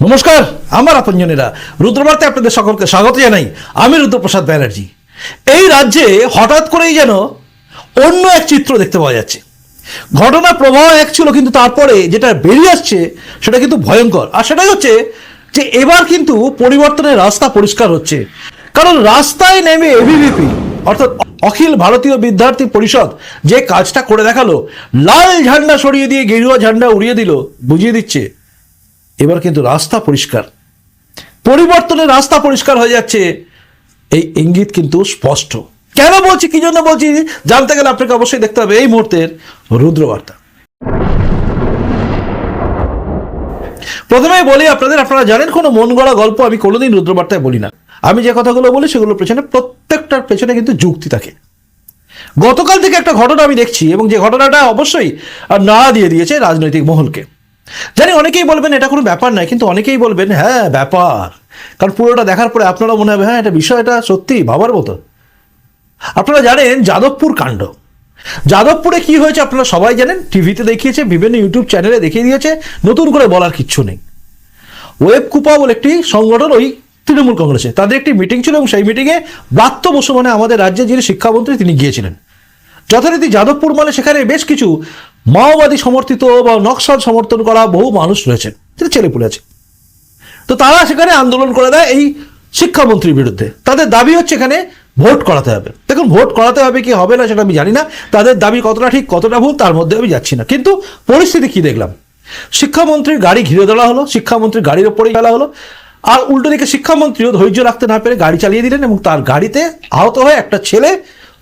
নমস্কার, আমার আপনজনেরা। রুদ্রবার্তে আপনাদের সকলকে স্বাগত জানাই। আমি রুদ্রপ্রসাদ ব্যানার্জি। এই রাজ্যে হঠাৎ করেই যেন অন্য এক চিত্র দেখতে পাওয়া যাচ্ছে। ঘটনা প্রবাহ এক ছিল, কিন্তু তারপরে যেটা বেরিয়ে আসছে, সেটা কিন্তু ভয়ঙ্কর। আর সেটাই হচ্ছে যে এবার কিন্তু পরিবর্তনের রাস্তা পরিষ্কার হচ্ছে। কারণ রাস্তায় নেমে এবিভিপি অর্থাৎ অখিল ভারতীয় বিদ্যার্থী পরিষদ যে কাজটা করে দেখাল, লাল ঝান্ডা সরিয়ে দিয়ে গেরুয়া ঝান্ডা উড়িয়ে দিল, বুঝিয়ে দিচ্ছে। এবার কিন্তু রাস্তা পরিষ্কার। পরিবর্তনের রাস্তা পরিষ্কার হয়ে যাচ্ছে। এই ইঙ্গিত কিন্তু স্পষ্ট। কেন বলছি, কি জন্য বলছি, জানতে গেলে আপনাকে অবশ্যই দেখতে হবে এই মুহূর্তের রুদ্রবার্তা। প্রথমে বলি আপনাদের, আপনারা জানেন, কোনো মন গড়া গল্প আমি কোনোদিন রুদ্রবার্তায় বলি না। আমি যে কথাগুলো বলি, সেগুলোর পেছনে প্রত্যেকটার পেছনে কিন্তু যুক্তি থাকে। গতকাল থেকে একটা ঘটনা আমি দেখছি, এবং যে ঘটনাটা অবশ্যই নাড়া দিয়ে দিয়েছে রাজনৈতিক মহলকে। জানি অনেকেই বলবেন এটা কোনো ব্যাপার নয়, কিন্তু অনেকেই বলবেন হ্যাঁ ব্যাপার। কারণ পুরোটা দেখার পরে আপনারা মনে হবে হ্যাঁ এটা বিষয়টা সত্যি ভাবার মতো। আপনারা জানেন যাদবপুর কাণ্ড। যাদবপুরে কি হয়েছে আপনারা সবাই জানেন, টিভিতে দেখিয়েছে, বিভিন্ন ইউটিউব চ্যানেলে দেখিয়ে দিয়েছে, নতুন করে বলার কিচ্ছু নেই। ওয়েব কুপা বলে একটি সংগঠন, ওই তৃণমূল কংগ্রেসে। তাদের একটি মিটিং ছিল এবং সেই মিটিংয়ে ব্রাত্য বসু মানে আমাদের রাজ্যের যিনি শিক্ষামন্ত্রী, তিনি গিয়েছিলেন। যথারীতি যাদবপুর মানে সেখানে বেশ কিছু মাওবাদী সমর্থিত বা নকশাল সমর্থন করা বহু মানুষ রয়েছেন যেটা ছেলেপুলে আছে। তো তারা সেখানে আন্দোলন করে দেয় এই শিক্ষামন্ত্রীর বিরুদ্ধে। তাদের দাবি হচ্ছে এখানে ভোট করাতে হবে। দেখুন, ভোট করাতে হবে কি হবে না সেটা আমি জানি না। তাদের দাবি কতটা ঠিক, কতটা ভুল, তার মধ্যে আমি যাচ্ছি না। কিন্তু পরিস্থিতি কি দেখলাম? শিক্ষামন্ত্রীর গাড়ি ঘিরে ধরা হলো, শিক্ষামন্ত্রীর গাড়ির ওপরেই ফেলা হলো। আর উল্টো দিকে শিক্ষামন্ত্রীও ধৈর্য রাখতে না পেরে গাড়ি চালিয়ে দিলেন এবং তার গাড়িতে আহত হয়ে একটা ছেলে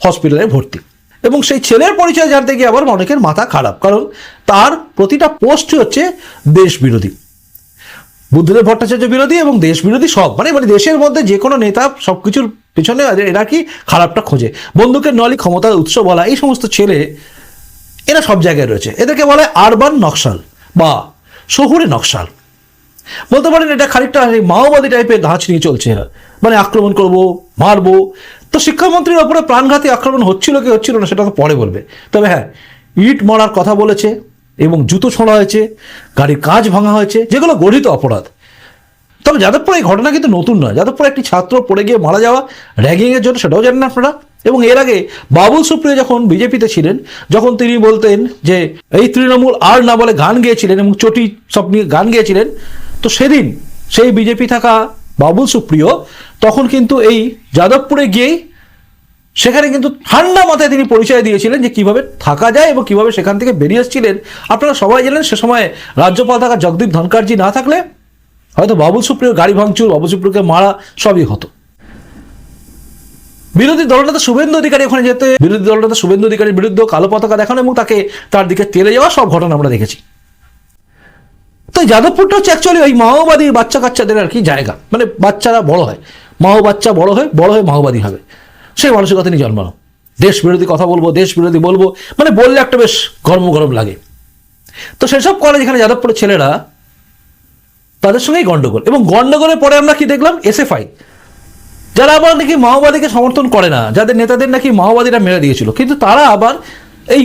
হসপিটালে ভর্তি। এবং সেই ছেলের পরিচয় জানতে গিয়ে আবার অনেকের মাথা খারাপ, কারণ তার প্রতিটা পোস্ট হচ্ছে দেশ বিরোধী। বুদ্ধদেব ভট্টাচার্য বিরোধী এবং দেশ বিরোধী সব মানে মানে দেশের মধ্যে যে কোনো নেতা সব কিছুর পেছনে এরা কি খারাপটা খোঁজে? বন্দুকের নলি, ক্ষমতার উৎস বলা, এই সমস্ত ছেলে, এরা সব জায়গায় রয়েছে। এদেরকে বলে আরবান নকশাল বা শহুরে নকশাল। বলতে পারেন এটা খানিকটা মাওবাদী টাইপের ধাঁচ নিয়ে চলছে। এরা মানে আক্রমণ করব, মারবো তো শিক্ষামন্ত্রীর ওপরে প্রাণঘাতী আক্রমণ হচ্ছিল কি হচ্ছিল না সেটা তো পরে বলবে। তবে হ্যাঁ ইট মারার কথা বলেছে এবং জুতো ছোঁড়া হয়েছে, গাড়ির কাজ ভাঙা হয়েছে, যেগুলো গঠিত অপরাধ। তবে যাদবপুর এই ঘটনা কিন্তু নতুন নয়। যাদবপুর একটি ছাত্র পড়ে গিয়ে মারা যাওয়া র্যাগিংয়ের জন্য সেটাও জানেন আপনারা। এবং এর আগে বাবুল সুপ্রিয় যখন বিজেপিতে ছিলেন, যখন তিনি বলতেন যে, এই তৃণমূল আর না বলে গান গেয়েছিলেন এবং চটি সব নিয়ে গান গেয়েছিলেন। তো সেদিন সেই বিজেপি থাকা বাবুল সুপ্রিয় তখন কিন্তু এই যাদবপুরে গিয়েই সেখানে কিন্তু ঠান্ডা মাথায় তিনি পরিচয় দিয়েছিলেন যে কীভাবে থাকা যায় এবং কীভাবে সেখান থেকে বেরিয়ে এসেছিলেন। আপনারা সবাই জানেন সে সময় রাজ্যপাল থাকা জগদীপ ধনকারজি না থাকলে হয়তো বাবুল সুপ্রিয় গাড়ি ভাঙচুর, বাবুল সুপ্রিয়কে মারা সবই হতো। বিরোধী দলনেতা শুভেন্দু অধিকারী ওখানে যেতে, বিরোধী দলনেতা শুভেন্দু অধিকারীর বিরুদ্ধে কালো পতাকা দেখানো এবং তাকে তার দিকে তেলে যাওয়া সব ঘটনা আমরা দেখেছি। তো যাদবপুরটা হচ্ছে অ্যাকচুয়ালি ওই মাওবাদী বাচ্চা কাচ্চাদের আর কি জায়গা। মানে বাচ্চারা বড় হয়। মাও বাচ্চা বড় হয়, বড় হয়ে মাওবাদী হবে। সেই মানসিকতা নিয়ে জন্মানো। দেশ বিরোধী কথা বলব দেশ বিরোধী বলব মানে বললে একটা বেশ গরম গরম লাগে। তো সেসব কলেজ এখানে যাদবপুরের ছেলেরা তাদের সঙ্গেই গন্ডগোল। এবং গন্ডগোলের পরে আমরা কি দেখলাম? এসএফআই যারা আবার নাকি মাওবাদীকে সমর্থন করে না, যাদের নেতাদের নাকি মাওবাদীরা মেরে দিয়েছিল, কিন্তু তারা আবার এই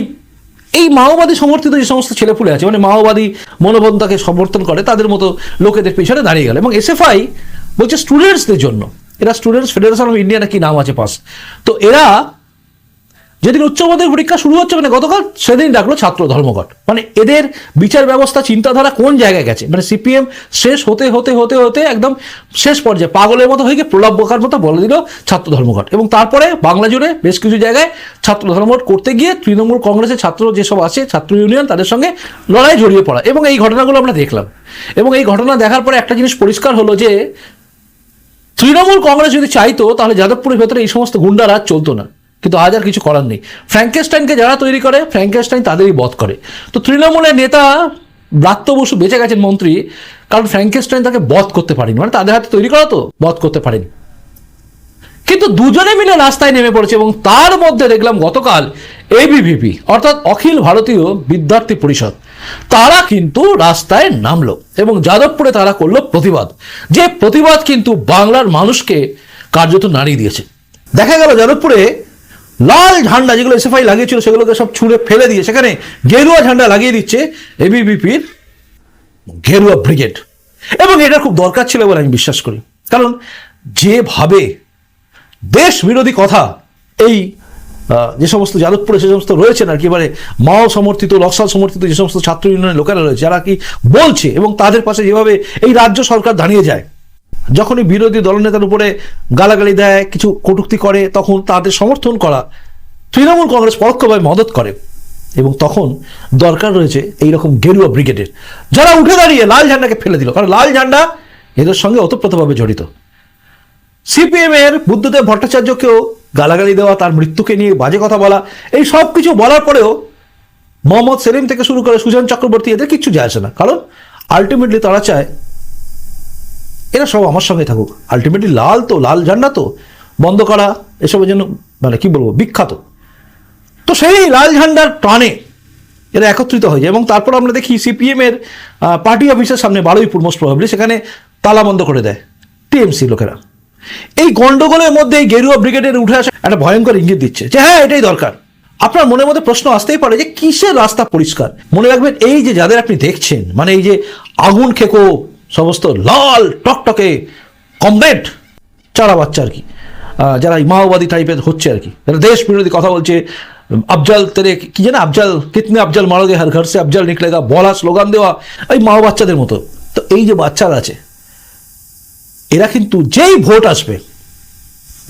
এই মাওবাদী সমর্থিত যে সমস্ত ছেলেপুলে আছে মানে মাওবাদী মনোবন্ধাকে সমর্থন করে, তাদের মতো লোকেদের পিছনে দাঁড়িয়ে গেল। এবং এসএফআই বলছে স্টুডেন্টসদের জন্য। এরা স্টুডেন্টস ফেডারেশন অফ ইন্ডিয়া নাকি নাম আছে পাস। তো এরা যেদিন উচ্চ মাধ্যমিক পরীক্ষা শুরু হচ্ছে মানে গতকাল সেদিন ডাকলো ছাত্র ধর্মঘট। মানে এদের বিচার ব্যবস্থা, চিন্তাধারা কোন জায়গায় গেছে? মানে সিপিএম শেষ হতে হতে হতে হতে একদম শেষ পর্যায়ে পাগলের মতো হয়ে গিয়ে প্রলাপ বোকার মতো বলে দিল ছাত্র ধর্মঘট। এবং তারপরে বাংলা জুড়ে বেশ কিছু জায়গায় ছাত্র ধর্মঘট করতে গিয়ে তৃণমূল কংগ্রেসের ছাত্র যেসব আছে, ছাত্র ইউনিয়ন, তাদের সঙ্গে লড়াই জড়িয়ে পড়া। এবং এই ঘটনাগুলো আমরা দেখলাম। এবং এই ঘটনা দেখার পরে একটা জিনিস পরিষ্কার হলো যে তৃণমূল কংগ্রেস যদি চাইতো, তাহলে যাদবপুরের ভেতরে এই সমস্ত গুন্ডারাজ চলতো না। কিন্তু আজ আর কিছু করার নেই। ফ্র্যাঙ্কেস্টাইনকে যারা তৈরি করে ফ্র্যাঙ্কেস্টাইন তাদেরই বধ করে। তো তৃণমূলের নেতা ব্রাত্য বসু বেঁচে গেছেন মন্ত্রী, কারণ ফ্র্যাঙ্কেস্টাইন তাকে বধ করতে পারেনি। মানে তাদের হাতে তৈরি করা তো, বধ করতে পারেনি। কিন্তু দুজনে মিলে রাস্তায় নেমে পড়েছে এবং তার মধ্যে দেখলাম গতকাল এবিভিপি অর্থাৎ অখিল ভারতীয় বিদ্যার্থী পরিষদ তারা কিন্তু রাস্তায় নামলো এবং যাদবপুরে তারা করল প্রতিবাদ। যে প্রতিবাদ কিন্তু বাংলার মানুষকে কার্যত নাড়িয়ে দিয়েছে। দেখা গেল যাদবপুরে লাল ঝান্ডা যেগুলো এসএফআই লাগিয়েছিল সেগুলোকে সব ছুঁড়ে ফেলে দিয়ে সেখানে গেরুয়া ঝান্ডা লাগিয়ে দিচ্ছে এবিভিপির গেরুয়া ব্রিগেড। এবং এটা খুব দরকার ছিল বলে আমি বিশ্বাস করি। কারণ যেভাবে দেশ বিরোধী কথা এই যে সমস্ত যাদবপুরে সে সমস্ত রয়েছেন আর কি, এবারে মাও সমর্থিত নকশাল সমর্থিত যে সমস্ত ছাত্র ইউনিয়নের লোকেরা রয়েছে, যারা কি বলছে এবং তাদের পাশে যেভাবে এই রাজ্য সরকার দাঁড়িয়ে যায়। যখনই বিরোধী দলনেতার উপরে গালাগালি দেয়, কিছু কটূক্তি করে, তখন তাদের সমর্থন করা তৃণমূল কংগ্রেস পরোক্ষভাবে মদত করে। এবং তখন দরকার রয়েছে এইরকম গেরুয়া ব্রিগেডের। যারা উঠে দাঁড়িয়ে লাল ঝান্ডাকে ফেলে দিল, কারণ লাল ঝান্ডা এদের সঙ্গে ওতপ্রোতভাবে জড়িত। সিপিএম এর বুদ্ধদেব ভট্টাচার্যকেও গালাগালি দেওয়া, তার মৃত্যুকে নিয়ে বাজে কথা বলা, এই সব কিছু বলার পরেও মোহাম্মদ সেলিম থেকে শুরু করে সুজন চক্রবর্তী এদের কিচ্ছু যায় আসে না। কারণ আলটিমেটলি তারা চায়, এরা সব আমার সঙ্গে থাকুক। আলটিমেটলি লাল তো, লাল ঝান্ডা তো, বন্ধ করা, এসবের জন্য মানে কি বলব, বিখ্যাত। তো সেই লাল ঝান্ডার প্রাণে এরা একত্রিত হয়ে যায় এবং তারপর আমরা দেখি সিপিএম এর পার্টি অফিসের সামনে বারুইপুর মোস্ট প্রবাবলি সেখানে তালা বন্ধ করে দেয় টিএমসি লোকেরা। এই গন্ডগোলের মধ্যে এই গেরুয়া ব্রিগেডের উঠে আসা একটা ভয়ঙ্কর ইঙ্গিত দিচ্ছে যে হ্যাঁ এটাই দরকার। আপনার মনের মধ্যে প্রশ্ন আসতেই পারে যে, কিসের রাস্তা পরিষ্কার? মনে রাখবেন, এই যে যাদের আপনি দেখছেন মানে এই যে আগুন খেকো সমস্ত লাল টকটকে কমরেড চারা বাচ্চা আর কি যারা মাওবাদী টাইপের হচ্ছে আর কি, যারা দেশ বিরোধী কথা বলছে, আফজাল তেরে, কি জানে আফজাল, কিতনে আফজাল মারোগে হর ঘর সে আফজাল নিকলেগা বলা স্লোগান দেওয়া এই মাও বাচ্চাদের মতো। তো এই যে বাচ্চারা আছে এরা কিন্তু যেই ভোট আসবে,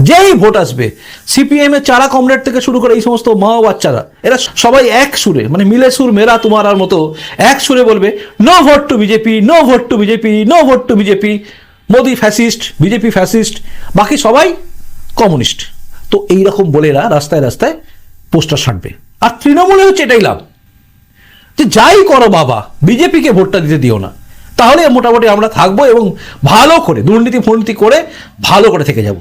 যেই ভোট আসবে সিপিএম এর চারা কমরেড থেকে শুরু করে এই সমস্ত মা বাচ্চারা, এরা সবাই এক সুরে মানে মিলে সুর মেরা তোমার আর মতো, এক সুরে বলবে no vote to BJP no vote to BJP no vote to BJP Modi fascist BJP fascist বাকি সবাই কমিউনিস্ট। তো এইরকম বলে এরা রাস্তায় রাস্তায় পোস্টার ছাড়বে আর তৃণমূলে হচ্ছে এটাই লাভ, যে যাই করো বাবা বিজেপিকে ভোটটা দিতে দিও না। তাহলে মোটামুটি আমরা থাকব এবং ভালো করে, দুর্নীতি ফুর্নীতি করে ভালো করে থেকে যাব।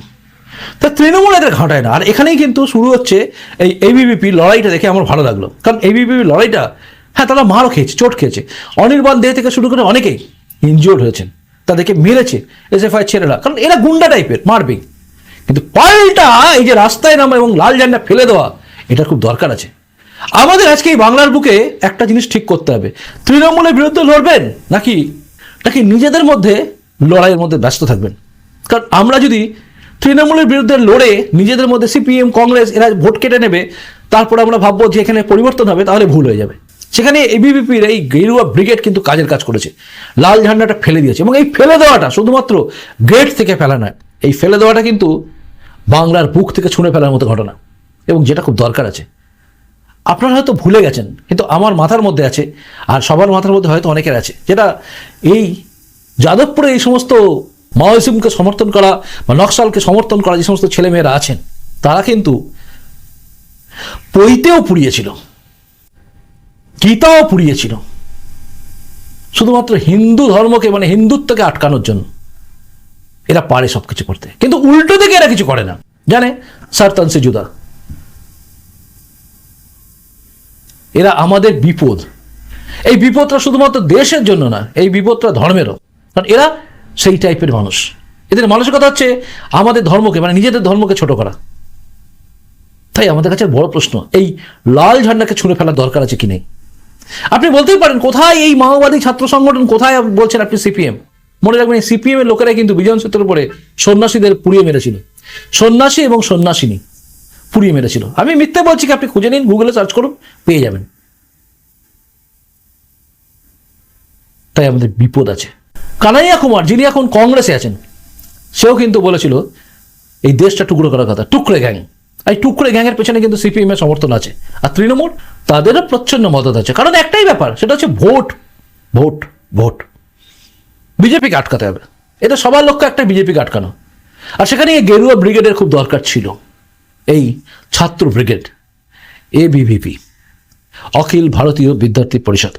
তা তৃণমূল এদের ঘাটায় না। আর এখানেই কিন্তু শুরু হচ্ছে এই এবিবিপি লড়াইটা দেখে আমার ভালো লাগল। কারণ এবিবিপি লড়াইটা হ্যাঁ তারা মারও খেয়েছে, চোট খেয়েছে। অনির্বাণ দে থেকে শুরু করে অনেকেই ইনজিওর্ড হয়েছেন। তাদেরকে মেরেছে এসএফআই ছেলেরা কারণ এরা গুন্ডা টাইপের মারবে কিন্তু পাল্টা এই যে রাস্তায় নামা এবং লাল ঝান্ডা ফেলে দেওয়া এটা খুব দরকার আছে। আমাদের আজকে এই বাংলার বুকে একটা জিনিস ঠিক করতে হবে। তৃণমূলের বিরুদ্ধে লড়বেন নাকি নাকি নিজেদের মধ্যে লড়াইয়ের মধ্যে ব্যস্ত থাকবেন। কারণ আমরা যদি তৃণমূলের বিরুদ্ধে লড়ে নিজেদের মধ্যে সিপিএম, কংগ্রেস এরা ভোট কেটে নেবে, তারপরে আমরা ভাববো যে এখানে পরিবর্তন হবে, তাহলে ভুল হয়ে যাবে। সেখানে এবিভিপির এই গেরুয়া ব্রিগেড কিন্তু কাজের কাজ করেছে। লাল ঝান্ডাটা ফেলে দিয়েছে এবং এই ফেলে দেওয়াটা শুধুমাত্র গেট থেকে ফেলা নয়, এই ফেলে দেওয়াটা কিন্তু বাংলার বুক থেকে ছুঁড়ে ফেলার মতো ঘটনা এবং যেটা খুব দরকার আছে। আপনারা হয়তো ভুলে গেছেন, কিন্তু আমার মাথার মধ্যে আছে, আর সবার মাথার মধ্যে হয়তো অনেকের আছে, যেটা এই যাদবপুরে এই সমস্ত মাওইজমকে সমর্থন করা বা নকশালকে সমর্থন করা যে সমস্ত ছেলেমেয়েরা আছেন, তারা কিন্তু পইতেও পুড়িয়েছিল, গীতাও পুড়িয়েছিল, শুধুমাত্র হিন্দু ধর্মকে মানে হিন্দুত্বকে আটকানোর জন্য। এরা পারে সবকিছু করতে, কিন্তু উল্টো দিকে এরা কিছু করে না। জানে? সারতান সে জুদা। এরা আমাদের বিপদ। এই বিপদটা শুধুমাত্র দেশের জন্য না, এই বিপদটা ধর্মেরও। কারণ এরা সেই টাইপের মানুষ। এদের মানসিকতা হচ্ছে, আমাদের ধর্মকে মানে নিজেদের ধর্মকে ছোট করা। তাই আমাদের কাছে বড় প্রশ্ন, এই লাল ঝান্ডাকে ছুঁড়ে ফেলার দরকার আছে কি নেই? আপনি বলতেই পারেন, কোথায় এই মাওবাদী ছাত্র সংগঠন, কোথায় বলছেন আপনি সিপিএম? মনে রাখবেন, এই সিপিএম এর লোকেরাই কিন্তু বিজয় সেতুর উপরে সন্ন্যাসীদের পুড়িয়ে মেরেছিল। সন্ন্যাসী এবং সন্ন্যাসিনী। পুড়িয়ে মেরেছিল। আমি মিথ্যে বলছি কি আপনি খুঁজে নিন গুগলে সার্চ করুন, পেয়ে যাবেন। তাই আমাদের বিপদ আছে। কানাইয়া কুমার, যিনি এখন কংগ্রেসে আছেন, সেও কিন্তু বলেছিল, এই দেশটা টুকরো করার কথা, টুকরে গ্যাং। এই টুকরে গ্যাংয়ের পেছনে কিন্তু সিপিএম এর সমর্থন আছে। আর তৃণমূল, তাদেরও প্রচ্ছন্ন মদত আছে। কারণ একটাই ব্যাপার, সেটা হচ্ছে ভোট ভোট ভোট। বিজেপিকে আটকাতে হবে। এটা সবার লক্ষ্য একটা বিজেপিকে আটকানো। আর সেখানে গেরুয়া ব্রিগেডের খুব দরকার ছিল। এই ছাত্র ব্রিগেড এবিভিপি অখিল ভারতীয় বিদ্যার্থী পরিষদ।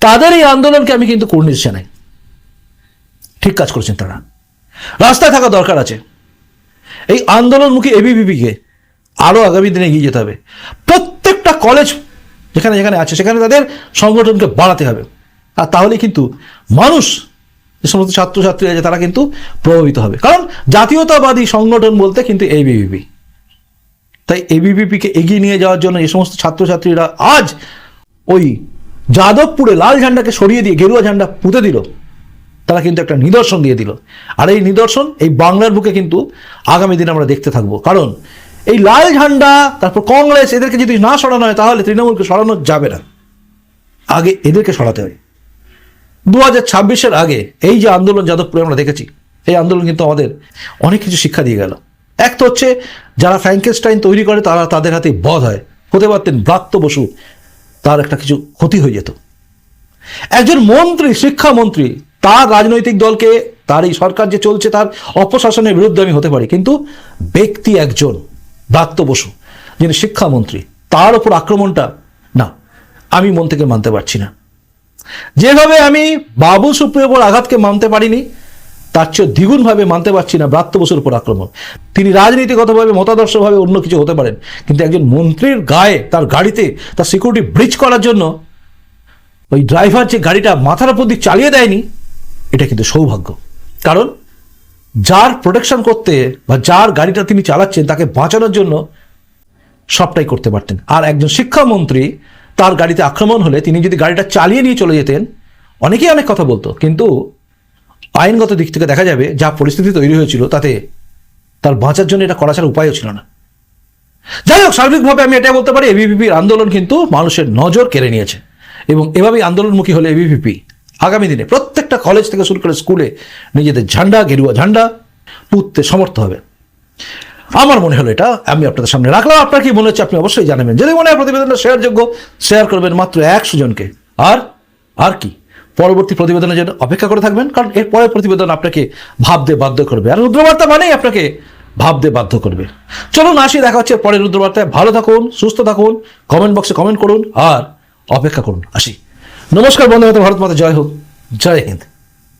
তাদের এই আন্দোলনকে আমি কিন্তু কর্নিশ জানাই। ঠিক কাজ করেছেন তারা। রাস্তায় থাকা দরকার আছে। এই আন্দোলনমুখী এবিভিপিকে আরও আগামী দিনে এগিয়ে যেতে হবে। প্রত্যেকটা কলেজ যেখানে যেখানে আছে, সেখানে তাদের সংগঠনকে বাড়াতে হবে। আর তাহলে কিন্তু মানুষ, যে সমস্ত ছাত্রছাত্রী আছে, তারা কিন্তু প্রভাবিত হবে। কারণ জাতীয়তাবাদী সংগঠন বলতে কিন্তু এবিভিপি তাই এবিভিপিকে এগিয়ে নিয়ে যাওয়ার জন্য এই সমস্ত ছাত্রছাত্রীরা আজ ওই যাদবপুরে লাল ঝান্ডাকে সরিয়ে দিয়ে গেরুয়া ঝান্ডা পুঁতে দিল। তারা কিন্তু একটা নিদর্শন দিয়ে দিল। আর এই নিদর্শন, এই বাংলার বুকে কিন্তু আগামী দিনে আমরা দেখতে থাকব। কারণ এই লাল ঝান্ডা, তারপর কংগ্রেস, এদেরকে যদি না সরানো হয়, তাহলে তৃণমূলকে সরানো যাবে না। আগে এদেরকে সরাতে হয়। দু হাজার ছাব্বিশের আগে এই যে আন্দোলন যাদবপুরে আমরা দেখেছি, এই আন্দোলন কিন্তু আমাদের অনেক কিছু শিক্ষা দিয়ে গেল। এক তো হচ্ছে যারা ফ্র্যাঙ্কেস্টাইন তৈরি করে, তারা তাদের হাতে বধ হয়। হতে পারতেন ব্রাত্য বসু, তার একটা কিছু ক্ষতি হয়ে যেত। একজন মন্ত্রী, শিক্ষামন্ত্রী, তার রাজনৈতিক দলকে, তার এই সরকার যে চলছে, তার অপশাসনের বিরুদ্ধে আমি হতে পারি। কিন্তু ব্যক্তি একজন, ব্রাত্য বসু, যিনি শিক্ষামন্ত্রী, তার ওপর আক্রমণটা, না, আমি মন থেকে মানতে পারছি না। যেভাবে আমি বাবু সুপ্রিয়র উপর আঘাতকে মানতে পারিনি তার চেয়ে দ্বিগুণভাবে মানতে পারছি না ব্রাত্য বসুর উপর আক্রমণ। তিনি রাজনীতিগতভাবে মতাদর্শভাবে অন্য কিছু হতে পারেন, কিন্তু একজন মন্ত্রীর গায়ে, তার গাড়িতে, তার সিকিউরিটি ব্রিজ করার জন্য ওই ড্রাইভার যে গাড়িটা মাথার উপর দিয়ে চালিয়ে দেয়নি, এটা কিন্তু সৌভাগ্য। কারণ যার প্রোটেকশন করতে বা যার গাড়িটা তিনি চালাচ্ছেন, তাকে বাঁচানোর জন্য সবটাই করতে পারতেন। আর একজন শিক্ষামন্ত্রী তার গাড়িতে আক্রমণ হলে তিনি যদি গাড়িটা চালিয়ে নিয়ে চলে যেতেন, অনেকেই অনেক কথা বলতো, কিন্তু আইনগত দিক থেকে দেখা যাবে যা পরিস্থিতি তৈরি হয়েছিল তাতে তার বাঁচার জন্য এটা করা ছাড়া উপায়ও ছিল না। যাই হোক, সার্বিকভাবে আমি এটা বলতে পারি এবিভিপির আন্দোলন কিন্তু মানুষের নজর কেড়ে নিয়েছে এবং এভাবেই আন্দোলনমুখী হলে এবিভিপি আগামী দিনে প্রত্যেকটা কলেজ থেকে শুরু করে স্কুলে নিজেদের ঝান্ডা, গেরুয়া ঝান্ডা পুঁততে সমর্থ হবে। আমার মনে হলো এটা, আমি আপনাদের সামনে রাখলাম। আপনার কি মনে হচ্ছে আপনি অবশ্যই জানাবেন। যদি মনে হয় প্রতিবেদনটা শেয়ারযোগ্য শেয়ার করবেন মাত্র একশো জনকে। আর আর কি? পরবর্তী প্রতিবেদনের জন্য অপেক্ষা করে থাকবেন, কারণ এর পরের প্রতিবেদন আপনাকে ভাবতে বাধ্য করবে। আর রুদ্রবার্তা মানেই আপনাকে ভাবতে বাধ্য করবে। চলুন, আসি, দেখা হচ্ছে পরের রুদ্রবার্তায়। ভালো থাকুন, সুস্থ থাকুন কমেন্ট বক্সে কমেন্ট করুন, আর অপেক্ষা করুন। আসি। নমস্কার বন্ধু ভারত মাতা, জয় হোক। জয় হিন্দ।